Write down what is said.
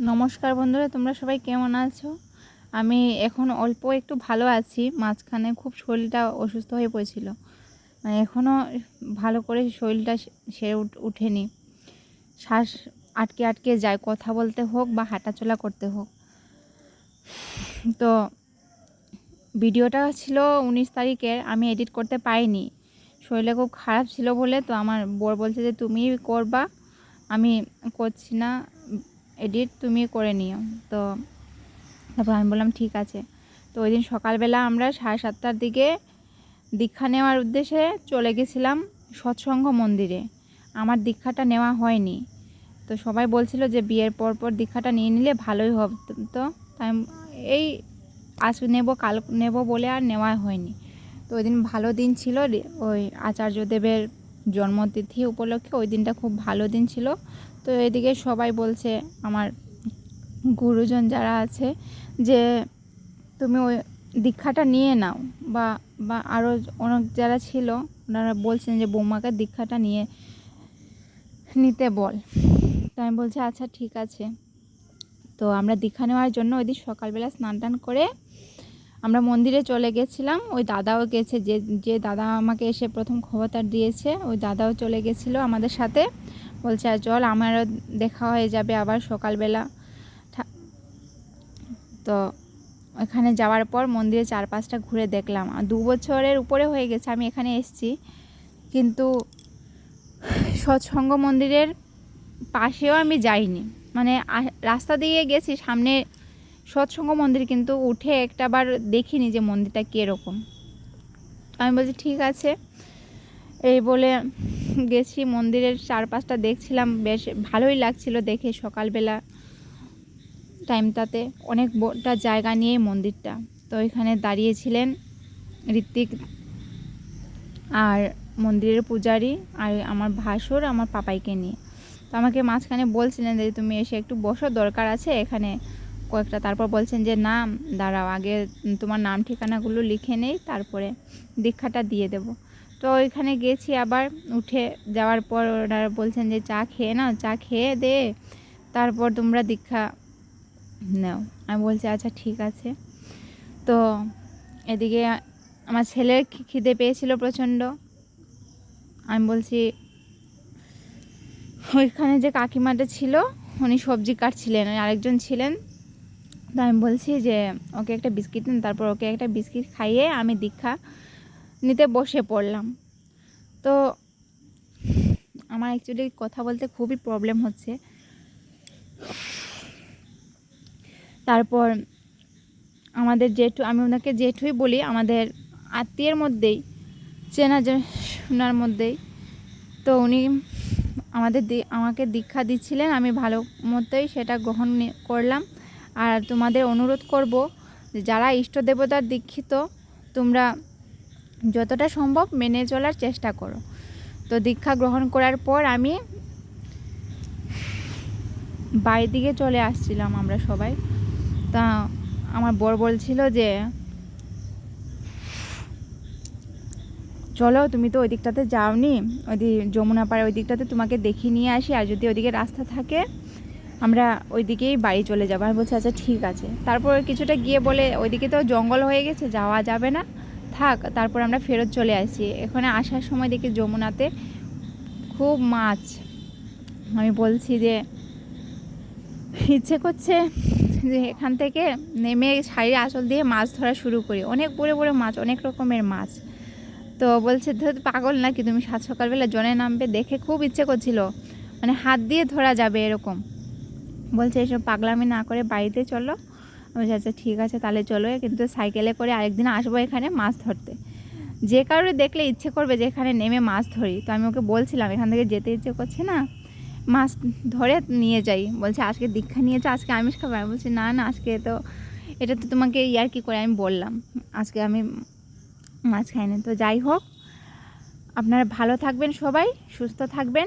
নমস্কার বন্ধুরা, তোমরা সবাই কেমন আছো? আমি এখন অল্প একটু ভালো আছি, মাঝখানে খুব শরীরটা অসুস্থ হয়ে পড়েছিল। মানে এখনও ভালো করে শরীরটা সেরে উঠ- উঠেনি। শ্বাস আটকে আটকে যায়, কথা বলতে হোক বা হাঁটাচলা করতে হোক। তো ভিডিওটা ছিল উনিশ তারিখের, আমি এডিট করতে পারিনি। শরীরটা খুব খারাপ ছিল বলে তো আমার বর বলছে যে তুমি করবা, আমি করছি না। এডিট তুমি করে নিও। তো তারপর আমি বললাম, ঠিক আছে। তো ওই দিন সকালবেলা আমরা সাড়ে সাতটার দিকে দীক্ষা নেওয়ার উদ্দেশ্যে চলে গেছিলাম সৎসঙ্গ মন্দিরে। আমার দীক্ষাটা নেওয়া হয়নি। তো সবাই বলছিল যে বিয়ের পর পর দীক্ষাটা নিয়ে নিলে ভালোই হবে। তো তাই এই আজ নেব, কাল নেব বলে আর নেওয়া হয়নি। তো ওই দিন ভালো দিন ছিল। ওই আচার্যদেবের জন্মতিথি উপলক্ষে ওই দিনটা খুব ভালো দিন ছিল। তো এদিকে সবাই বলছে আমার গুরুজন যারা আছে যে তুমি ওই দীক্ষাটা নিয়ে নাও বা বা আরও অনেক যারা ছিল ওনারা বলছেন যে বৌমাকে দীক্ষাটা নিয়ে নিতে বল। তো আমি বলছি আচ্ছা ঠিক আছে। তো আমরা দীক্ষা নেওয়ার জন্য ওই দিন সকালবেলা স্নান টান করে আমরা মন্দিরে চলে গেছিলাম। ওই দাদাও গেছে, যে যে দাদা আমাকে এসে প্রথম খবরটা দিয়েছে, ওই দাদাও চলে গেছিল আমাদের সাথে। বলছে, আর চল আমারও দেখা হয়ে যাবে আবার সকালবেলা। তো ওখানে যাওয়ার পর মন্দিরে চারপাশটা ঘুরে দেখলাম। দু বছরের উপরে হয়ে গেছে, আমি এখানে এসেছি। কিন্তু সৎসঙ্গ মন্দিরের পাশেও আমি যাইনি। মানে রাস্তা দিয়ে গেছি, সামনে সৎসঙ্গ মন্দির, কিন্তু উঠে একটা বার দেখিনি যে মন্দিরটা কীরকম। আমি বলছি, ঠিক আছে। এই বলে গেছি, মন্দিরের চারপাশটা দেখছিলাম, বেশ ভালোই লাগছিল দেখে সকালবেলা টাইমটাতে। অনেক বড়টা জায়গা নিয়ে মন্দিরটা। তো এখানে দাঁড়িয়েছিলেন ঋত্বিক আর মন্দিরের পূজারি আর আমার ভাসুর, আমার পাপাইকে নিয়ে। তো আমাকে মাঝখানে বলছিলেন যে, তুমি এসে একটু বসো, দরকার আছে এখানে। কয়েকটা তারপর বলছেন যে নাম দাঁড়াও, আগে তোমার নাম ঠিকানাগুলো লিখে নেই, তারপরে দীক্ষাটা দিয়ে দেব। তো ওইখানে গেছি আবার উঠে যাওয়ার পর ওনারা বলছেন যে চা খেয়ে নাও, চা খেয়ে দে, তারপর তোমরা দীক্ষা নাও। আমি বলছি আচ্ছা ঠিক আছে। তো এদিকে আমার ছেলের খিদে পেয়েছিল প্রচণ্ড। আমি বলছি, ওইখানে যে কাকিমাটা ছিল, উনি সবজি কাটছিলেন আর আরেকজন ছিলেন। তো আমি বলছি যে, ওকে একটা বিস্কিট দিন। তারপর ওকে একটা বিস্কিট খাইয়ে আমি দীক্ষা নিতে বসে পড়লাম। তো আমার অ্যাকচুয়ালি কথা বলতে খুবই প্রবলেম হচ্ছে। তারপর আমাদের জেঠু, আমি ওনাকে জেঠুই বলি, আমাদের আত্মীয়ের মধ্যেই, চেনা শোনার মধ্যেই। তো উনি আমাদের আমাকে দীক্ষা দিচ্ছিলেন, আমি ভালো মতোই সেটা গ্রহণ করলাম। আর তোমাদের অনুরোধ করব যারা ইষ্ট দেবতার দীক্ষিত, তোমরা যতটা সম্ভব মেনে চলার চেষ্টা করো। তো দীক্ষা গ্রহণ করার পর আমি বাড়ির দিকে চলে আসছিলাম আমরা সবাই। তা আমার বর বলছিল যে, চলো তুমি তো ওই দিকটাতে যাওনি, ওই যমুনা পাড়ে ওই দিকটাতে তোমাকে দেখিয়ে নিয়ে আসি, আর যদি ওইদিকে রাস্তা থাকে, আমরা ওই দিকেই বাড়ি চলে যাব। আমি বলছি আচ্ছা ঠিক আছে। তারপর কিছুটা গিয়ে বলে, ওইদিকে তো জঙ্গল হয়ে গেছে, যাওয়া যাবে না। থাক, তারপর আমরা ফেরত চলে আসি। এখানে আসার সময় দেখি যমুনাতে খুব মাছ। আমি বলছি যে, ইচ্ছে করছে যে এখান থেকে নেমে শাড়ির আঁচল দিয়ে মাছ ধরা শুরু করি। অনেক বড় বড় মাছ, অনেক রকমের মাছ। তো বলছে, ধর, পাগল নাকি? তুমি সাত সকালবেলা জনে নামবে, দেখে খুব ইচ্ছে করছিল। মানে হাত দিয়ে ধরা যাবে এরকম। বলছে, এসব পাগলামি না করে বাড়িতে চলো বলছি আচ্ছা ঠিক আছে, তাহলে চলো। কিন্তু সাইকেলে করে আরেকদিন আসব এখানে মাছ ধরতে। যে কারোর দেখলে ইচ্ছে করবে যে এখানে নেমে মাছ ধরি। তো আমি ওকে বলছিলাম, এখান থেকে যেতে ইচ্ছে করছে না? মাছ ধরে নিয়ে যাই। বলছে, আজকে দীক্ষা নিয়েছে? আজকে আমিষ খাব? আমি বলছি, না না, আজকে তো, এটা তো তোমাকে ইয়ার কি করে? আমি বললাম, আজকে আমি মাছ খাইনি। তো যাই হোক, আপনারা ভালো থাকবেন সবাই, সুস্থ থাকবেন।